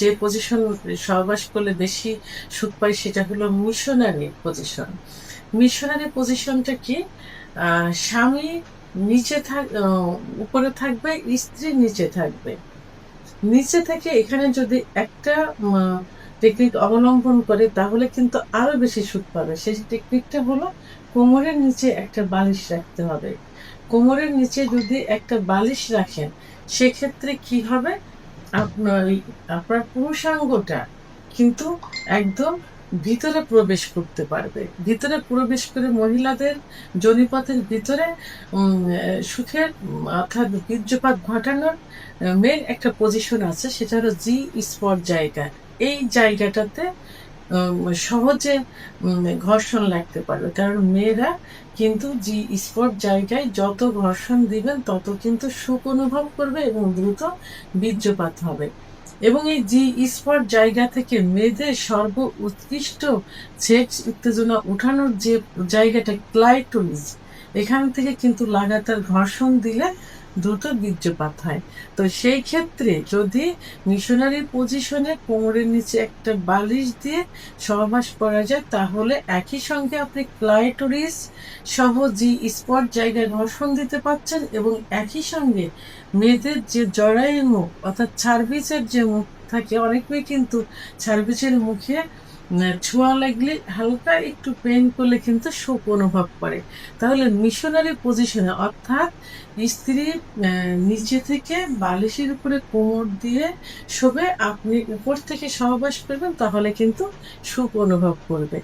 যে পজিশন সহবাস করলে বেশি সুখ পাই সেটা হলো মিশনারি পজিশন মিশনারি পজিশনটা কি? স্বামী নিচে থাক উপরে থাকবে, স্ত্রী নিচে থাকবে। নিচে থেকে এখানে যদি একটা টেকনিক অবলম্বন করে তাহলে কিন্তু আরও বেশি সুখ পাবে। সেই টেকনিকটা হলো কোমরের নিচে একটা বালিশ রাখতে হবে। কোমরের নিচে যদি একটা বালিশ রাখেন, সেক্ষেত্রে কি হবে? আপনার আপনার পুরুষাঙ্গটা কিন্তু একদম ভিতরে প্রবেশ করতে পারবে। ভিতরে প্রবেশ করে মহিলাদের জনিপথের ভিতরে সুখের, অর্থাৎ বীর্যপাত ঘটানোর মেন একটা পজিশন আছে, সেটা হলো জি স্পট জায়গা। এই জায়গাটাতে সহজে ঘর্ষণ লাগতে পারবে। কারণ মেয়েরা কিন্তু যে স্পট জায়গায় যত ঘর্ষণ দিবেন, তত কিন্তু সুখ অনুভব করবে এবং দ্রুত বীর্যপাত হবে। এবং এই জি স্পট জায়গা থেকে মেয়েদের সর্ব উৎকৃষ্ট সেক্স উত্তেজনা উঠানোর যে জায়গাটা, ক্লাইটোরিস এখান থেকে কিন্তু লাগাতার ঘর্ষণ দিলে দ্রুত বীর্যপাত হয়। তো সেই ক্ষেত্রে যদি মিশনারি পজিশনে কোমরের নিচে একটা বালিশ দিয়ে সহবাস করা যায়, তাহলে একই সঙ্গে আপনি ক্লাইটোরিস সহ জি স্পট জায়গায় ঘর্ষণ দিতে পারছেন এবং একই সঙ্গে মেয়েদের যে জরায়ু মুখ অর্থাৎ সার্ভিসের যে মুখ থাকে অনেক মেয়ে কিন্তু সার্ভিসের মুখে ছোঁয়া লাগলে হালকা একটু পেন করলে কিন্তু শোক অনুভব করে। তাহলে মিশনারি পজিশনে অর্থাৎ স্ত্রী নিচে থেকে বালিশের উপরে কোমর দিয়ে শোবে, আপনি উপর থেকে সহবাস করবেন, তাহলে কিন্তু সুখ অনুভব করবে।